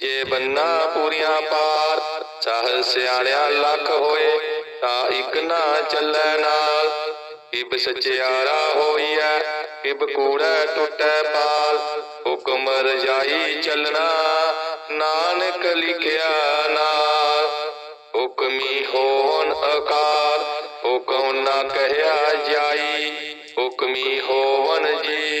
ਜੇ ਬੰਨਾ ਪੂਰੀਆਂ ਪਾਰ ਸਾਹ ਸਿਆਣਿਆ ਲੱਖ ਹੋਏ, ਤਾਂ ਇਕ ਨਾ ਚੱਲੈ ਨਾਲ। ਕਿਬ ਸਚਿਆਰਾ ਹੋਈਐ, ਕਿਬ ਕੂੜੈ ਟੁੱਟੈ ਪਾਲ। ਹੁਕਮ ਰਜਾਈ ਚੱਲਣਾ, ਨਾਨਕ ਲਿਖਿਆ ਨਾਲ। ਹੁਕਮੀ ਹੋਣ ਅਕਾਰ, ਹੁਕਮ ਨਾ ਕਹਿਆ ਜਾਈ। ਹੁਕਮੀ ਹੋਵਨ ਜੀ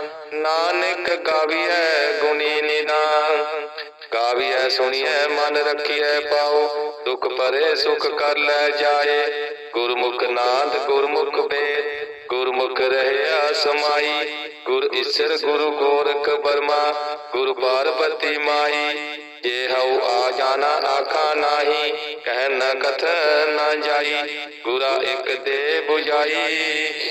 ਨਾਨਕ ਗਾਵੀਐ ਗੁਣੀ ਨਿਦਾਨ। ਗਾਵੀਐ ਸੁਣੀਐ, ਮਨ ਰਖੀਐ ਪਾਉ ਦੁਖ ਪਰੇ ਸੁਖ ਕਰ ਲੈ ਜਾਏ। ਗੁਰਮੁਖ ਨਾਦ ਗੁਰਮੁਖ ਵੇਦ। ਗੁਰਮੁਖ ਰਹਿਆ ਸਮਾਈ। ਗੁਰ ਈਸਰ ਗੁਰੂ ਗੋਰਖ ਬਰਮਾ ਗੁਰ ਪਾਰਬਤੀ ਮਾਈ ਜੇ ਹਉ ਆ ਜਾਣਾ, ਆਖਾ ਨਾਹੀ। ਕਹਿ ਨ ਕਥ ਨ ਜਾਈ। ਗੁਰਾ ਇੱਕ ਦੇ 부ਜਾਈ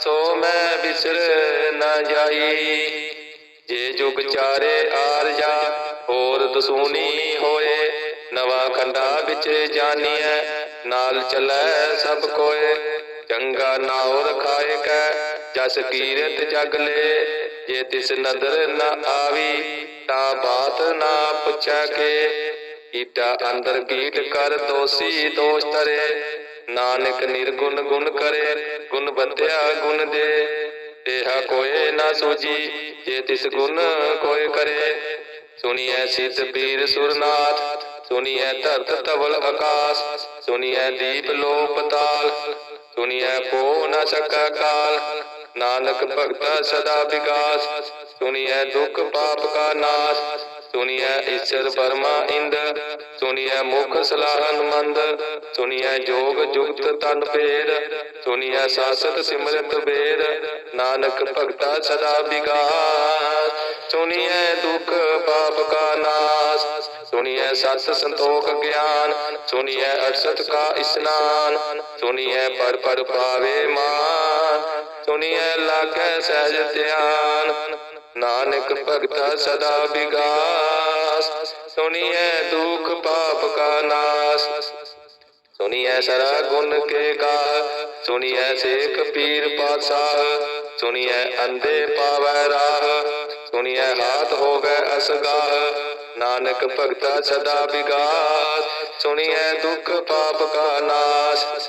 ਸੋ ਮੈਂ ਬਿਸਰ ਨਾ ਜਾਈ। ਜੇ ਜੁਗ ਚਾਰੇ ਆਰਜਾ ਹੋਰ ਦਸੂਨੀ ਹੋਏ, ਨਵਾਂ ਖੰਡਾ ਵਿੱਚ ਜਾਣੀਐ ਨਾਲ ਚੱਲੈ ਸਭ ਕੋਏ। ਚੰਗਾ ਨਾਉ ਰਖਾਏ ਕੈ ਜਸ ਕੀਰਤ ਜਗ ਲੈ। ਜੇ ਤਿਸ ਨਦਰ ਨਾ ਆਵੀ, ਤਾਂ ਬਾਤ ਨਾ ਪੁੱਛੈ ਕੇ। ਕੀਟਾ ਅੰਦਰ ਕੀਟ ਕਰ ਦੋਸੀ ਦੋਸ਼ ਤਰੇ ਨਾਨਕ ਨਿਰਗੁਣ ਗੁਣ ਕਰੇ, ਗੁਣ ਬੰਧਿਆ ਗੁਣ ਦੇ। ਤੇਹਾ ਕੋਏ ਨਾ ਸੂਜੀ ਜੇ ਤਿਸ ਗੁਣ ਕੋਏ ਕਰੇ। ਸੁਣੀਐ ਸਿੱਧ ਪੀਰ ਸੁਰਨਾਥ, ਸੁਣੀਐ ਧਰਤ ਤਵਲ ਆਕਾਸ। ਸੁਣੀਐ ਦੀਪ ਲੋ ਪਤਾਲ ਸੁਣੀਐ ਪੋ ਨਾ ਸਕਾ ਕਾਲ। ਨਾਨਕ ਭਗਤਾ ਸਦਾ ਵਿਕਾਸ, ਸੁਣੀਐ ਦੁਖ ਪਾਪ ਕਾ ਨਾਸ। ਸੁਣੀਐ ਈਸ਼ਰ ਬਰਮਾ ਇੰਦ ਸੁਣੀਐ ਮੁਖ ਸਲਾਹਨ ਮੰਦ ਸੁਣੀਐ ਜੋਗ ਜੁਗਤ ਤਨ ਫੇਰ ਸੁਣੀਐ ਸਾਸਤ ਸਿਮਰਤ ਵੇਦ ਨਾਨਕ ਭਗਤਾ ਸਦਾ ਵਿਕਾਸ ਸੁਣੀਐ ਦੁਖ ਪਾਪ ਕਾ ਨਾਸ। ਸੁਣੀਐ ਸਤ ਸੰਤੋਖ ਗਿਆਨ। ਸੁਣੀਐ ਅਰਸਤ ਕਾ ਇਸਨਾਨ। ਸੁਣੀਐ ਪਰ ਪਰ ਪਾਵੇ ਮਾਨ। ਸੁਣੀਐ ਲਾਗੈ ਸਹਿਜ ਧਿਆਨ। ਨਾਨਕ ਭਗਤਾ ਸਦਾ ਵਿਗਾਸ। ਸੁਣੀਐ ਦੁਖ ਪਾਪ ਕਾ ਨਾਸ। ਸੁਣੀਐ ਸਰਾ ਗੁਣ ਕੇ ਗਾ। ਸੁਣੀਐ ਸੇਖ ਪੀਰ ਪਾਤਸ਼ਾਹ। ਸੁਣੀਐ ਅੰਧੇ ਪਾਵੈ ਰਾਹ। ਸੁਣੀਐ ਹਾਥ ਹੋਵੇ ਅਸਗਾਹ। ਨਾਨਕ ਭਗਤਾ ਸਦਾ ਵਿਗਾਸ। ਸੁਣੀਐ ਦੁਖ ਪਾਪ ਕਾ ਨਾਸ।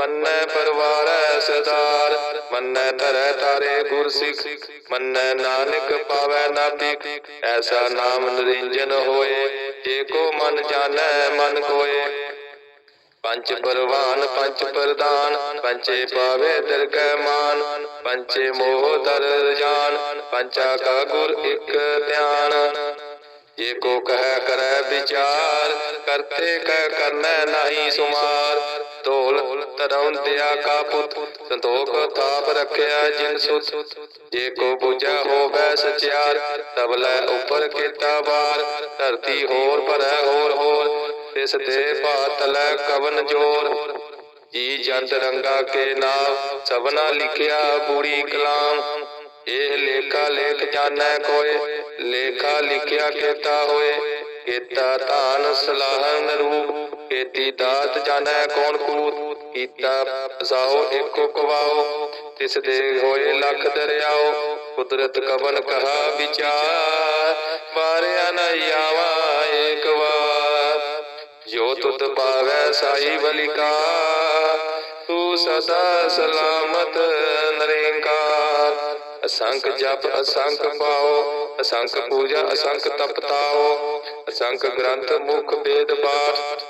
ਮੰਨੈ ਪਰਵਾਰੈ ਸਦਾਰ ਮੰਨੈ ਧਰੈ ਤਾਰੇ ਗੁਰ ਸਿੱਖ ਮੰਨੈ ਨਾਨਕ ਪਾਵੈ ਨਾ ਐਸਾ ਨਾਮ ਨਰਿੰਜਨ ਹੋਏ, ਜੇ ਕੋ ਮਨ ਜਾਣੈ, ਮਨ ਕੋਏ। ਪੰਚ ਪਰਵਾਨ, ਪੰਚ ਪ੍ਰਦਾਨ, ਪੰਚੇ ਪਾਵੇ ਦਰਗਹਿ ਮਾਨ, ਪੰਚੇ ਮੋਹ ਦਰ ਜਾਨ, ਪੰਚਾ ਕਾ ਗੁਰ ਇਕ ਧਿਆਨ। ਜੇ ਕੋ ਕਹਿ, ਕਰੈ ਵਿਚਾਰ, ਕਰਤੇ ਕਹਿ ਕਰਨੈ ਨਹੀਂ ਸੁਮਾਰ ਢੋਲ ਤਰਉ ਦਿਆ ਕਾ ਪੁੱਤ, ਸੰਤੋਖ ਥਾਪ ਰਖਿਆ ਜਿਨ ਸੁਤ। ਜੇ ਕੋ ਬੁਝਾ ਹੋਵੇ ਸਚਿਆਰ ਤਬਲੇ ਉਪਰ ਕੀਤਾ ਬਾਰ ਧਰਤੀ ਹੋਰ ਭਰੈ ਹੋਰ ਹੋਰ, ਤਿਸ ਤੇ ਭਾਤਲੈ ਕਵਨ ਜੋਰ। ਜੀ ਜੰਤ ਰੰਗਾ ਕੇ ਨਾਮ, ਸਭਨਾ ਲਿਖਿਆ ਬੂੜੀ ਕਲਾਮ। ਇਹ ਲੇਖਾ ਲੇਖ ਜਾਣੈ ਕੋਏ, ਲੇਖਾ ਲਿਖਿਆ ਕੀਤਾ ਹੋਏ। ਕੀਤਾ ਧਾਨ ਸਲਾਹਨ ਰੂਪ, ਕੀਤੀ ਦਾਤ ਜਾਣੈ ਕੌਣ ਕੂਤ। ਕੀਤਾ ਸਾਓ ਇੱਕੋ ਕਵਾਓ ਤਿਸ ਦੇ ਹੋਏ ਲੱਖ ਦਰਿਆਓ, ਕੁਦਰਤ ਕਵਨ ਕਹਾ ਵਿਚਾਰ, ਮਾਰਿਆ ਨ ਆਵਾ ਏਕ ਵਾਰ। ਜੋ ਤੁਧ ਪਾਵੈ ਸਾਈ ਬਲਿਕਾ ਤੂੰ ਸਦਾ ਸਲਾਮਤ ਨਰੇਕਾਰ। ਅਸੰਖ ਜਪ, ਅਸੰਖ ਪਾਓ, ਅਸੰਖ ਪੂਜਾ, ਅਸੰਖ ਤਪਤਾਓ, ਅਸੰਖ ਗ੍ਰੰਥ ਮੁਖ ਵੇਦ ਪਾਠ।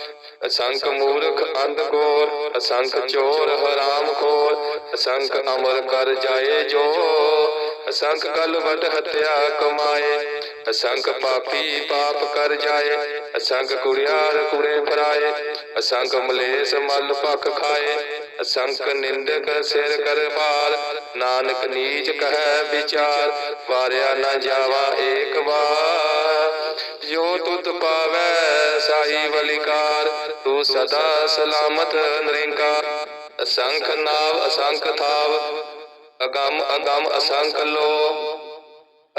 ਅਸੰਖ ਮੂਰਖ ਅੰਧ ਗੋਰ ਅਸੰਖ ਚੋਰ ਹਰਾਮ ਖੋਰ, ਅਸੰਖ ਅਮਰ ਕਰ ਜਾਏ ਜੋ, ਅਸੰਖ ਕਲ ਵਟ ਹਤਿਆ ਕਮਾਏ, ਅਸੰਖ ਪਾਪੀ ਪਾਪ ਕਰ ਜਾਏ, ਅਸੰਖ ਕੁੜਿਆਰ ਕੁੜੇ ਫਰਾਏ ਅਸੰਖ ਮਲੇਸ ਮਲ ਭਖ ਖਾਏ, ਅਸੰਖ ਨਿੰਦਕ ਸਿਰ ਕਰ ਪਾਰ ਨਾਨਕ ਨੀਚ ਕਹੈ ਵਿਚਾਰ, ਵਾਰਿਆ ਨਾ ਜਾਵਾ ਏਕ ਵਾਰ। ਜੋ ਤੁਧ ਪਾਵੈ ਸਾਈ ਬਲਿਕਾਰ ਤੂੰ ਸਦਾ ਸਲਾਮਤ ਨਰਿੰਕਾਰ। ਅਸੰਖ ਨਾਵ, ਅਸੰਖ ਥਾਵ, ਅਗੰਮ ਅਗੰਮ, ਅਸੰਖ ਲੋ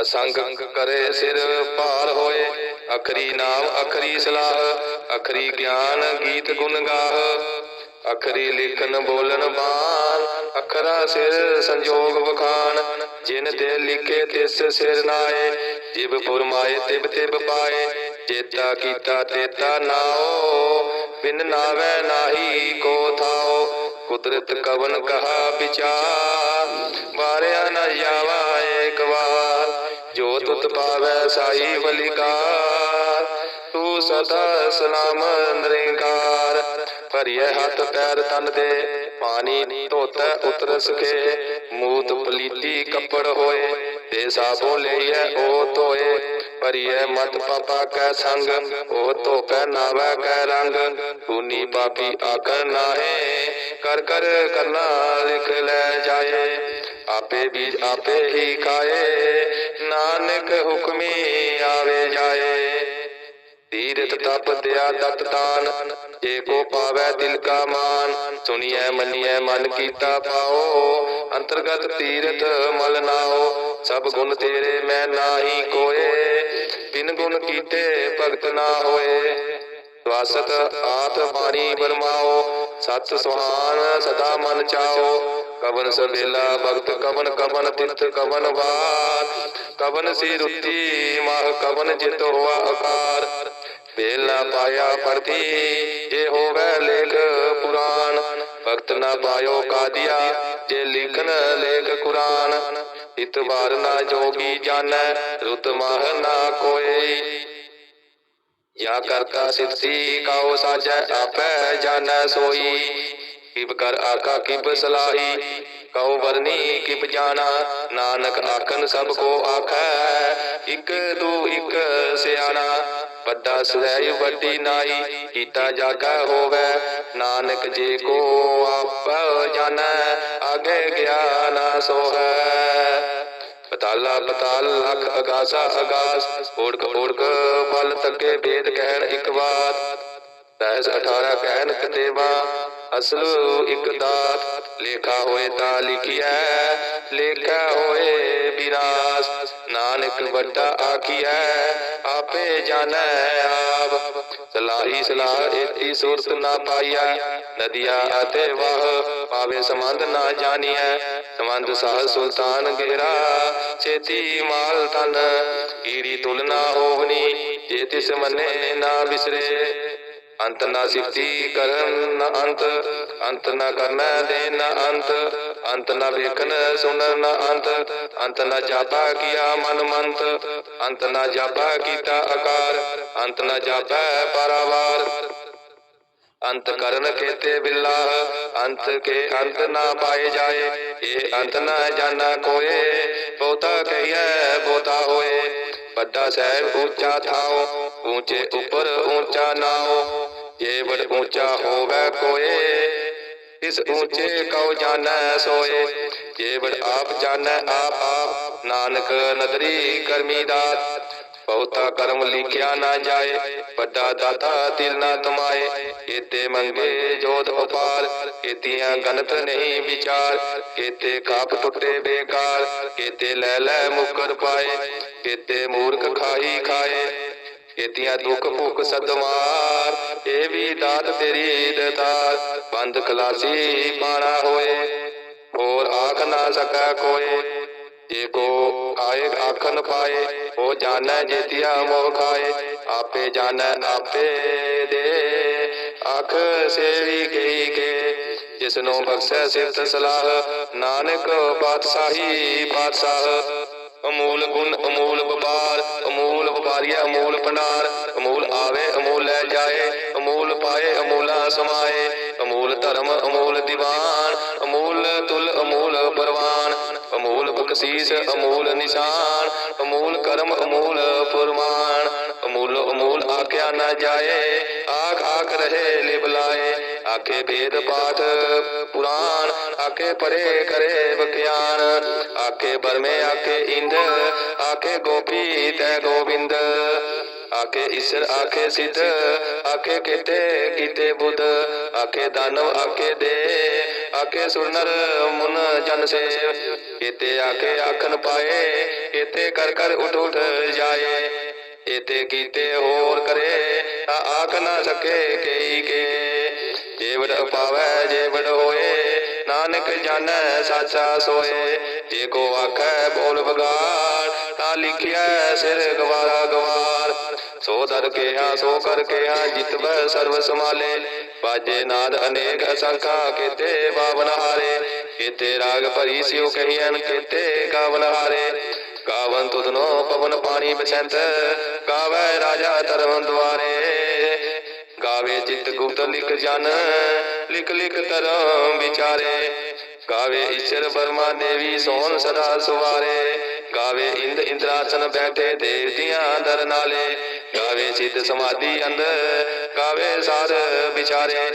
ਅਸੰਖ ਕਰੇ ਸਿਰ ਭਾਰ ਹੋਏ, ਅਖਰੀ ਨਾਮ ਅਖਰੀ ਸਲਾਹ, ਅਖਰੀ ਗਿਆਨ ਗੀਤ ਗੁਣ ਗਾਹ। ਅਖਰੀ ਲਿਖਨ ਬੋਲਨ ਬਾਣ ਅਖਰਾ ਸਿਰ ਸੰਜੋਗ ਵਖਾਨ ਜਿਨ ਤੇ ਲਿਖੇ ਤਿਸ ਸਿਰ ਨਾਏ। ਜਿਬ ਫੁਰਮਾਏ ਤਿਬ ਤਿਬ ਪਾਏ, ਚੇਤਾ ਕੀਤਾ ਤੇਤਾ ਨਾਓ। ਬਿਨ ਨਾਵੇ ਨਾਹੀ ਕੋ ਥਾਓ, ਕੁਦਰਤ ਕਵਨ ਕਹਾ ਵਿਚਾਰ। ਵਾਰਿਆ ਨ ਜਾਵਾ ਏਕ ਵਾਰ, ਜੋ ਤੁਤ ਪਾਵੈ ਸਾਈ ਬਲਿਕਾਰ ਤੂੰ ਸਦਾ ਸਲਾਮ ਨਰੇਂਕਾਰ। ਭਰੀਏ ਹੱਥ ਪੈਰ ਤਨ ਦੇ, ਪਾਣੀ ਧੋਤੈ ਉਤਰ ਸਕੇ। ਮੂਤ ਪਲੀਤੀ ਕੱਪੜ ਹੋਏ, ਤੇ ਸਾਬੋ ਲਈਐ ਉਹ ਧੋਏ। ਭਰੀਏ ਮਤ ਪਾਪਾ ਕੈ ਸੰਗ ਉਹ ਧੋਪੈ ਨਾਵੈ ਕੈ ਰੰਗ। ਤੂਨੀ ਪਾਪੀ ਆਖਰ ਨਾਹੇ, ਕਰ ਕਰ ਕਰਨਾ ਲਿਖ ਲੈ ਜਾਏ। ਆਪੇ ਬੀਜ ਆਪੇ ਹੀ ਖਾਏ, ਨਾਨਕ ਹੁਕਮੀ ਆਵੇ ਜਾਏ। ਤੀਰਥ ਤਪ ਦਿਆ ਦਤ ਦਾਨ, ਜੇ ਕੋ ਪਾਵੈ ਦਿਲ ਕਾ ਮਾਨ। ਸੁਣੀਐ, ਮੰਨੀਐ, ਮਨ ਕੀਤਾ ਪਾਓ। ਅੰਤਰਗਤ ਤੀਰਥ ਮਲ ਨਾਓ। ਸਭ ਗੁਣ ਤੇਰੇ ਮੈਂ ਨਾਹੀ ਕੋਏ। ਬਿਨ ਗੁਣ ਕੀਤੇ ਭਗਤ ਨਾ ਹੋਏ। ਸਵਾਸਤ ਆਤ ਬਾਣੀ ਬਰਮਾਓ। ਸਤ ਸੁਹਾਨ ਸਦਾ ਮਨ ਚਾਓ। ਕਵਨ ਸਵੇਲਾ ਭਗਤ, ਕਵਨ ਕਵਨ ਤਿਤ ਕਵਨ ਬਾਤ ਕਵਨ ਸੀ ਰੁੱਤੀ, ਮਾਹ ਕਵਨ ਜਿਤ ਹੋਆ ਆਕਾਰ ਬੇਲਾ ਪਾਇਆ ਪਰਤੀ ਜੇ ਹੋਵੇ ਲੇਖ ਪੁਰਾਨ ਭਗਤ ਨਾ ਪਾਇਓ ਕਾਦੀਆ, ਜੇ ਲਿਖਨ ਲੇਖ ਕੁਰਾਨ। ਇਤਵਾਰ ਨਾ ਜੋਗੀ ਜਾਣੈ, ਰੁਤ ਮਹ ਨਾ ਕੋਏ ਯਾ ਕਰਤਾ ਸਿੱਧੀ ਕਾਉ ਸਾਜੈ, ਆਪੈ ਜਾਣੈ ਸੋਈ। ਕਿਬ ਕਰ ਆਕਾ ਕਿਬ ਸਲਾਹੀ, ਕਉ ਵਰਨੀ, ਕਿਬ ਜਾਣਾ। ਨਾਨਕ ਆਖਨ, ਸਭ ਕੋ ਆਖੈ, ਇਕ ਦੂ ਇਕ ਸਿਆਣਾ। ਵੱਡਾ ਸਹਿ ਵੱਡੀ ਨਾਈ, ਕੀਤਾ ਜਾਗਾ ਹੋਵੇ। ਨਾਨਕ ਜੇ ਕੋ ਆਪ ਜਾਣੈ ਆਗੇ ਗਿਆਨ ਸੋਹੈ। ਪਤਾਲਾ ਪਤਾਲ ਲਖ ਅਗਾਸਾ ਅਗਾਸ ਓੜਕ ਓੜਕ ਬਲ ਤੱਕੇ ਭੇਦ ਕਹਿਣ ਇੱਕ ਵਾਰ ਤੈਸ 18 ਕਹਿਣ ਕਤੇਵਾ ਅਸਲ ਇੱਕ ਦਾਤ। ਲੇਖਾ ਹੋਏ ਤਾਂ ਲਿਖਿਆ ਲੇਖਾ ਹੋਏ ਵਿਰਾਸ ਨਾਨਕ ਵੱਡਾ ਆਖੀਐ, ਆਪੇ ਜਾਣੈ ਆਪ। ਸਲਾਹੀ ਸਲਾਹ ਏਤੀ ਸੁਰਤ ਨਾ ਪਾਈਆ ਨਦੀਆ ਅਤੇ ਵਾਹ ਪਾਵੇ ਸੰਬੰਧ ਨਾ ਜਾਣੀਐ। ਸੰਬੰਧ ਸਾਹ ਸੁਲਤਾਨ ਗੇਰਾ, ਛੇਤੀ ਮਾਲ ਤਨ ਕੀੜੀ ਤੁਲਨਾ ਹੋਵਨੀ, ਜੇ ਤਿਸ ਮੰਨੇ ਨਾ ਵਿਸਰੇ ਅੰਤ ਨਾ ਸਿਫਤੀ ਕਰਨ ਨਾ ਅੰਤ ਅੰਤ ਨਾ ਕਰਨਾ ਦੇ ਨਾ ਅੰਤ। ਅੰਤ ਨਾ ਵੇਖਣ ਸੁਣਨ ਨਾ ਅੰਤ ਅੰਤ ਨਾ ਜਾਪਾ ਕੀਆ ਮਨ ਮੰਤ, ਅੰਤ ਨਾ ਜਾਪਾ ਕੀਤਾ ਆਕਾਰ, ਅੰਤ ਨਾ ਜਾਪਾ ਪਰਾਵਾਰ। ਅੰਤ ਕਰਨ ਕੇਤੇ ਬਿਲਾ, ਅੰਤ ਕੇ ਅੰਤ ਨਾ ਪਾਏ ਜਾਏ, ਇਹ ਅੰਤ ਨਾ ਜਾਣਾ ਕੋਏ, ਬਹੁਤਾ ਕਹੀਐ, ਬਹੁਤਾ ਹੋਏ। ਵੱਡਾ ਸਾਹਿਬ ਉੱਚਾ ਥਾਓ ਉੱਚੇ ਉੱਪਰ ਉੱਚਾ ਨਾਓ ਜੇ ਬੜ ਉੱਚਾ ਹੋਵੇ ਕੋਏ। ਇਸ ਉੱਚੇ ਕਉ ਜਾਣੈ ਸੋਏ ਜੇ ਆਪ ਜਾਣੈ ਆਪ ਆਪ। ਨਾਨਕ ਨਦਰੀ ਕਰਮੀ ਦਾਤ ਬਹੁਤਾ ਕਰਮ ਲਿਖਿਆ ਨਾ ਜਾਏ, ਵੱਡਾ ਦਾਤਾ ਤਿਲ ਨਾ ਤਮਾਏ। ਕੀਤੇ ਮੰਗੇ ਜੋਤ ਉਪਾਰ, ਕੀਤੀਆਂ ਗਨਤ ਨਹੀਂ ਵਿਚਾਰ। ਕੀਤੇ ਕਾਪ ਟੁੱਟੇ ਬੇਕਾਰ, ਕੀਤੇ ਲੈ ਲੈ ਮੁਕਰ ਪਾਏ। ਕੀਤੇ ਮੂਰਖ ਖਾਈ ਖਾਏ ਕੀਤੀਆਂ ਦੁੱਖ ਭੁੱਖ ਸਦਮਾਰ ਇਹ ਵੀ ਦਾਤ ਤੇਰੀ ਦਤਾਰ ਬੰਦ ਖਲਾਸੀ ਪਾਣਾ ਹੋਏ, ਹੋਰ ਆਖ ਨਾ ਸਕੈ ਕੋਏ ਜੇ ਕੋ ਆਏ ਆਖਨ ਪਾਏ, ਉਹ ਜਾਣੈ ਜੇਤਿਆ ਮੋਹ ਖਾਏ, ਆਪੇ ਜਾਣੈ ਆਪੇ ਦੇ। ਆਖ ਸੇਵੀ ਗਈ ਕੇ ਜਿਸ ਨੂੰ ਬਖਸ਼ੈ ਸਿਫਤ ਸਲਾਹ, ਨਾਨਕ ਪਾਤਸ਼ਾਹੀ ਪਾਤਸ਼ਾਹ ਅਮੂਲ ਗੁਣ, ਅਮੂਲ ਵਪਾਰ, ਅਮੂਲ ਵਪਾਰੀਆ ਅਮੂਲ ਭੰਡਾਰ। ਅਮੂਲ ਆਵੇ, ਅਮੂਲ ਲੈ ਜਾਏ। ਅਮੂਲ ਪਾਏ, ਅਮੂਲਾ ਸਮਾਏ। ਅਮੂਲ ਧਰਮ, ਅਮੂਲ ਦੀਵਾਨ। ਅਮੂਲ ਤੁਲ, ਅਮੂਲ ਪਰਵਾਨ। ਅਮੂਲ ਬਖਸ਼ੀਸ, ਅਮੂਲ ਨਿਸ਼ਾਨ, ਅਮੂਲ ਕਰਮ, ਅਮੂਲ ਫੁਰਮਾਨ। ਅਮੂਲ ਅਮੂਲ ਆਖਿਆ ਨਾ ਜਾਏ, ਆਖ ਆਖ ਰਹੇ ਲਿਬਲਾਏ ਆਖੇ ਭੇਦ ਪਾਠ ਪੁਰਾਣ, ਆਖੇ ਪਰੇ ਕਰੇ ਵਿਗਿਆਨ। ਆਖੇ ਬਰਮੇ, ਆਖੇ ਇੰਦ, ਆਖੇ ਗੋਪੀ ਤੈ ਗੋਬਿੰਦ। ਆਖੇ ਈਸ਼ਰ, ਆਖੇ ਸਿੱਧ, ਆਖੇ ਕਿਤੇ ਕਿਤੇ ਬੁੱਧ। ਆਖੇ ਦਾਨਵ, ਆਖੇ ਦੇ ਆਖੇ ਸੁਰਨਰ ਮੁਨ ਜਨ ਸੇ ਕੀਤੇ ਆਖੇ ਆਖਨ ਪਾਏ ਕੀਤੇ ਕਰ ਕਰ ਉਠ ਉਠ ਜਾਏ। ਇਤੇ ਕੀਤੇ ਹੋਰ ਕਰੇ, ਤਾਂ ਆਖ ਨਾ ਸਕੇ ਕਈ ਕੇ। ਜੇ ਵਡ ਪਾਵੈ ਜੇ ਹੋਏ, ਨਾਨਕ ਜਾਣੈ, ਸਾਚਾ ਸੋਏ ਜੇ ਕੋ ਆਖੈ ਬੋਲ ਬਗਾਰ ਤਾਂ ਲਿਖਿਆ ਸਿਰ ਗਵਾਰਾ ਗਵਾਰ। ਸੋ ਦਰ ਕਿਹਾ, ਸੋ ਕਰ ਕਿਹਾ, ਜਿਤਵੈ ਸਰਬ ਸਮਾਲੇ ਬਾਜੇ ਨਾਦ ਅਨੇਕ ਅਸੰਖਾ, ਕੀਤੇ ਬਾਵਨ ਹਾਰੇ। ਕੀਤੇ ਰਾਗ ਭਰੀ ਸਿਉ ਕਹੀਐਨ, ਕੀਤੇ ਗਾਵਨ ਹਾਰੇ। ਗਾਵਨ ਤੁਧਨੋ ਪਵਨ ਪਾਣੀ ਬਸੰਤ, ਗਾਵੇ ਰਾਜਾ ਧਰਮ ਦੁਆਰੇ। ਗਾਵੇ ਚਿਤ ਗੁਪਤ ਲਿਖ ਜਨ, ਲਿਖ ਲਿਖ ਧਰਮ ਵਿਚਾਰੇ। ਗਾਵੇ ਈਸ਼ਰ ਬਰਮਾ ਦੇਵੀ ਸੋਹਣ ਸਦਾ ਸੁਵਾਰੇ। ਗਾਵੇ ਇੰਦ ਇੰਦਰਾਸਨ ਬੈਠੇ ਦੇਵਤਿਆਂ ਦਰ ਨਾਲੇ। ਗਾਵੇ ਸਿੱਧ ਸਮਾਧੀ ਅੰਦਰ ਗਾਵੇ ਸਾਧ ਵਿਚਾਰੇ।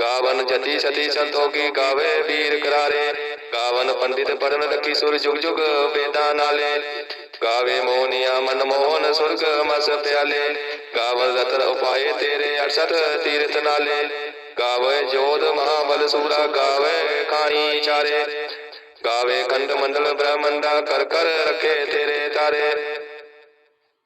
ਗਾਵਨ ਜਤੀ ਸਤੀ ਸੰਤੋਖੀ ਗਾਵੇ ਵੀਰ ਕਰਾਰੇ ਗਾਵਨ ਪੰਡਿਤ ਪੜਨ ਲਖੀ ਸੁਰ ਜੁਗ ਜੁਗ ਵੇਦਾਂ ਨਾਲੇ। ਗਾਵੇ ਮੋਹਨੀਆ ਮਨ ਮੋਹਨ ਸੁਰਗ ਮਸ ਪਿਆਲੇ। ਗਾਵਨ ਰਤਨ ਉਪਾਏ ਤੇਰੇ 68 ਤੀਰਥ ਨਾਲੇ। ਗਾਵੇ ਜੋਧ ਮਹਾਬਲ ਸੂਰਾ ਗਾਵੇ ਖਾਣੀ ਚਾਰੇ। ਗਾਵੇ ਖੰਡ ਮੰਡਲ ਬ੍ਰਹਮੰਡਾ ਕਰ ਕਰ ਰਖੇ ਤੇਰੇ ਤਾਰੇ।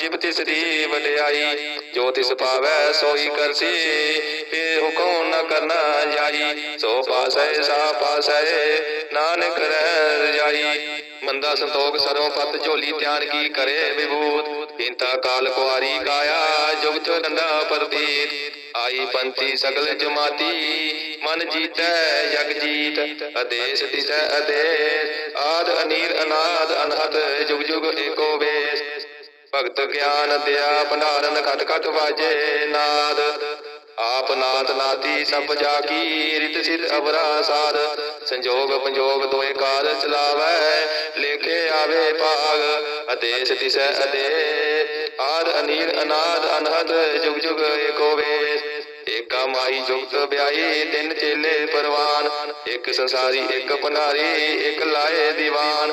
ਜਿਬ ਤਿਸ ਦੀ ਵਡਿਆਈ, ਜੋ ਤਿਸ ਪਾਵੈ ਸੋਈ ਕਰਸੀ ਏ ਹੁਕਮ ਨ ਕਰਨਾ ਜਾਈ। ਸੋ ਪਾਸੈ, ਸਾ ਪਾਸੈ, ਨਾਨਕ ਰਹਿ ਰਜਾਈ। ਮੰਦਾ ਸੰਤੋਖ ਸਰੋਂ ਪਤ ਝੋਲੀ ਧਿਆਨ ਕੀ ਕਰੇ ਵਿਭੂਤ। ਇੰਤਾ ਕਾਲ ਕੁਆਰੀ ਕਾਇਆ ਜੁਗਤ ਡੰਡਾ ਪਰਦੀਤ ਆਈ ਪੰਥੀ ਸਗਲ ਜਮਾਤੀ, ਮਨ ਜੀਤੈ ਜਗ ਜੀਤ। ਅਦੇਸ ਦਿਸੈ ਅਦੇਸ, ਆਦ ਅਨੀਰ ਅਨਾਦ ਅਨਹਤ, ਜੁਗ ਜੁਗ ਏਕੋ ਵੇਸ ਭਗਤ ਗਿਆਨ ਦਿਆ ਭੰਡਾਰਨ ਖਟ ਖਟ ਵਾਜੇ ਨਾਦ। ਆਪ ਨਾਥ ਨਾਤੀ ਸਭ ਜਾ ਕੀ ਰਿਤ ਸਿਧ ਅਵਰਾ ਸਾਧ ਸੰਜੋਗ ਪੰਜੋਗ ਦੋਏ ਕਾਰ ਚਲਾਵੈ, ਲੇਖੇ ਆਵੇ ਭਾਗ ਅਦੇਸ ਦਿਸੈ ਅਦੇ। ਆਦ ਅਨੀਰ ਅਨਾਦ ਅਨਹਦ, ਜੁਗ ਜੁਗ ਏਕੋ ਵੇਸ ਏਕਾ ਮਾਈ ਜੁਗਤ ਵਿਆਈ ਤਿੰਨ ਚੇਲੇ ਪਰਵਾਨ। ਇੱਕ ਸੰਸਾਰੀ, ਇੱਕ ਭੰਡਾਰੀ ਇੱਕ ਲਾਏ ਦੀਵਾਨ।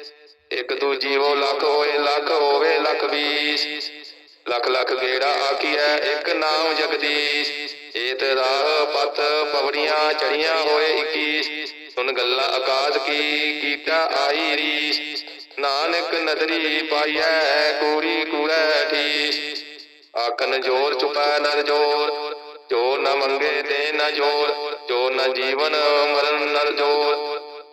ਇੱਕ ਦੂਜੀ ਉਹ ਲੱਖ ਹੋਏ, ਲੱਖ ਹੋਵੇ, ਲੱਖ ਵੀਸ ਲੱਖ ਲੱਖ ਗੇੜਾ ਆਖੀਐ, ਇੱਕ ਨਾਮ ਜਗਦੀਸ਼। ਏਤ ਰਾਹ ਪਤ ਪਵੜੀਆਂ ਚੜੀਆਂ ਹੋਏ 21 ਸੁਨ ਗੱਲਾਂ ਆਕਾਸ਼ ਕੀ ਕੀਟਾ ਆਈ ਰੀਸ। ਨਾਨਕ ਨਦਰੀ ਪਾਈਐ, ਕੂੜੀ ਕੂੜੈ ਠੀਸ। ਆਖਨ ਜੋਰ ਚੁਪੈ ਨਰ ਜੋਰ, ਜੋ ਨ ਮੰਗੇ ਤੇ ਨ ਜੋਰ, ਜੋ ਨ ਜੀਵਨ ਮਰਨ ਨਰ ਜੋਰ।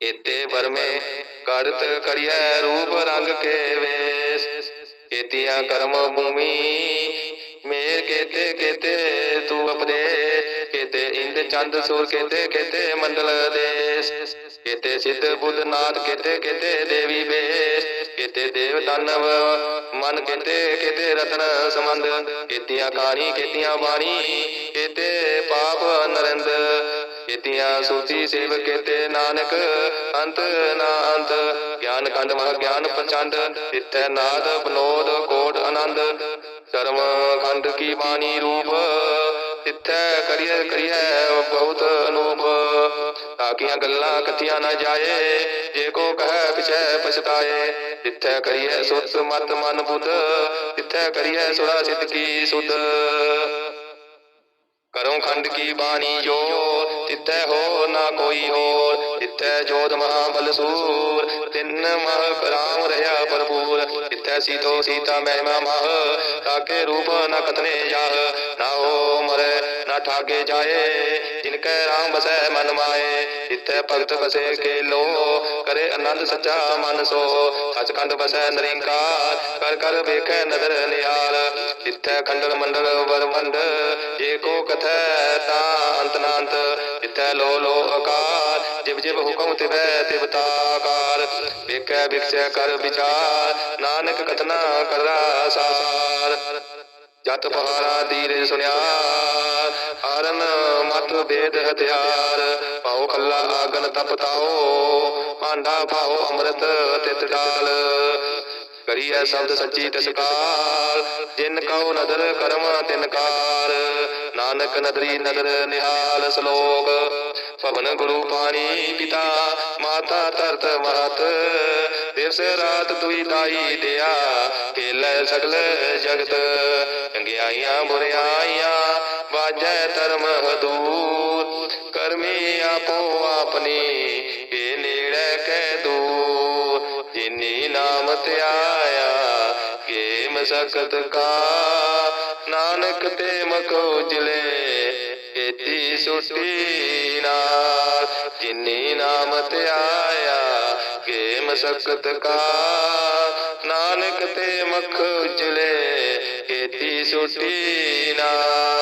ਕੀਤੇ ਵਰਮੇ ਕਰਤ ਕਰਿਐ ਰੂਪ ਰੰਗ ਕੇ ਵੇਸ। ਕੀਤੀਆਂ ਕਰਮ ਭੂਮੀ ਮੇਰ ਕੀਤੇ ਕੀਤੇ ਤੂੰ ਅਪਦੇ ਕੀਤੇ ਇੰਦ ਚੰਦ ਸੂਰ ਕੀਤੇ ਕੀਤੇ ਮੰਡਲ ਦੇਸ। ਕੀਤੇ ਸਿੱਧ ਬੁੱਧ ਨਾਥ ਕੀਤੇ ਕੀਤੇ ਦੇਵੀ ਬੇਸ ਕੀਤੇ ਦੇਵ ਦਾਨਵ ਮਨ ਕੀਤੇ ਕੀਤੇ ਰਤਨ ਸਮੰਦ ਕੀਤੀਆਂ ਕਾਣੀ ਕੀਤੀਆਂ ਬਾਣੀ ਕੀਤੇ ਪਾਪ ਨਰਿੰਦ। ਕੀਤੀਆਂ ਸੂਤੀ ਸੇਵ ਕੀਤੇ ਨਾਨਕ, ਅੰਤ ਨਾ ਅੰਤ। ਗਿਆਨ ਖੰਡ ਮਹ ਗਿਆਨ ਪ੍ਰਚੰਡ ਇਤੈ ਨਾਦ ਬਨੋਦ ਕੋਟ ਆਨੰਦ। ਕਰਮ ਖੰਡ ਕੀ ਬਾਣੀ ਰੂਪ, ਇਥੈ ਕਰੀਏ ਕਰੀਏ ਬਹੁਤ ਅਨੂਪ। ਤਾਕੀਆਂ ਗੱਲਾਂ ਕਥੀਆਂ ਨਾ ਜਾਏ, ਜੇ ਕੋ ਕਹੈ ਪਿਛੈ ਪਛਤਾਏ। ਇਥੈ ਕਰੀਏ ਸੁਤ ਮਤ ਮਨ ਬੁੱਧ ਇਥੈ ਕਰੀਏ ਸੁਰਾ ਸਿੱਧ ਕੀ ਸੁਧ। ਕਰੋ ਖੰਡ ਕੀ ਬਾਣੀ ਜੋ ਤਿੱਥੈ ਹੋ ਨਾ ਕੋਈ ਹੋਰ ਤਿੱਥੈ ਜੋਤ ਮਹਾ ਬਲਸੂਰ ਤਿੰਨ ਮਹ ਰਾਮ ਰਹਾ ਭਰਪੂਰ ਤਿੱਥੈ ਸੀਤੋ ਸੀਤਾ ਮਹਿਮਾ ਮਹ ਤਾਕੇ ਰੂਪ ਨ ਕਤਨੇ ਜਾਹ, ਨਾ ਹੋ ਮਰੇ, ਨਾ ਠਾਗੇ ਜਾਏ, ਜਿਨ ਕੈ ਰਾਮ ਬਸੈ ਮਨ ਮਾਏ ਤਿੱਥੈ ਭਗਤ ਬਸੇ ਕੇ ਲੋ ਕਰੇ ਆਨੰਦ ਸੱਚਾ ਮਨ ਸੋ, ਸਚਖੰਡ ਬਸੈ ਨਿਰੰਕਾਰ, ਕਰ ਕਰ ਵੇਖੈ ਨਦਰ ਨਿਹਾਲ ਤਿੱਥੈ ਖੰਡਲ ਮੰਡਲ ਵਰਮੰਡ ਏਕੋ ਕਥ ਕਥੈ ਤਾਂ ਅੰਤ ਨਾ ਅੰਤ ਲੋ ਲੋ ਆਕਾਰ ਜਿਵ ਜਿਵ ਹੁਕਮ ਤਿਵੈ ਤਿਵ ਤਾਕਾਰ। ਵੇਖੈ ਵਿਖਸੈ ਕਰ ਵਿਚਾਰ, ਨਾਨਕ ਕਥਨਾ ਕਰਦਾ ਸਾਰ। ਜਤ ਪਹਾਰਾ ਦੀਰੇ ਸੁਨਿਆ ਹਰਨ ਮਤ ਬੇਦ ਹਥਿਆਰ। ਪਾਉ ਕੱਲਾ ਆਗਨ ਤਪਤਾਓ ਭਾਂਡਾ ਪਾਉ ਅੰਮ੍ਰਿਤ ਤਿਤ ਡਾਲ। ਕਰੀਐ ਸ਼ਬਦ ਸੱਚੀ ਤਸਕਾਰ, ਜਿਨ ਕਉ ਨਦਰ ਕਰਮ ਤਿਨ ਕਾਰ। ਨਾਨਕ ਨਦਰੀ ਨਦਰ ਨਿਹਾਲ ਸ਼ਲੋਕ। ਪਵਨ ਗੁਰੂ ਪਾਣੀ ਪਿਤਾ, ਮਾਤਾ ਤਰਤ ਮਹਤ। ਦਿਵਸ ਰਾਤ ਦੁਈ ਦਾਈ ਦਿਆ ਖੇਲੇ ਸਗਲ ਜਗਤ। ਚੰਗਿਆਈਆਂ ਬੁਰਿਆਈਆਂ ਵਾਜੈ ਧਰਮ ਹਦੂਰ ਕਰਮੀ ਆਪੋ ਆਪਣੀ ਇਹ ਨੇੜੇ ਕਹਿ ਦੂਰ ਜਿਨੀ ਨਾਮ ਧਿਆਇਆ ਕੇ ਮਸਕਤ ਕਾ। ਨਾਨਕ ਤੇ ਮਖੋ ਉਜਲੇ ਕੀਤੀ ਸੁਟੀ ਨਾਲ। ਜਿਨੀ ਨਾਮ ਧਿਆਇਆ ਕੇ ਮਸਕਤ ਕਾ ਨਾਨਕ ਤੇ ਮਖ ਉਜਲੇ ਕੀਤੀ ਸੁਟੀ ਨਾਲ।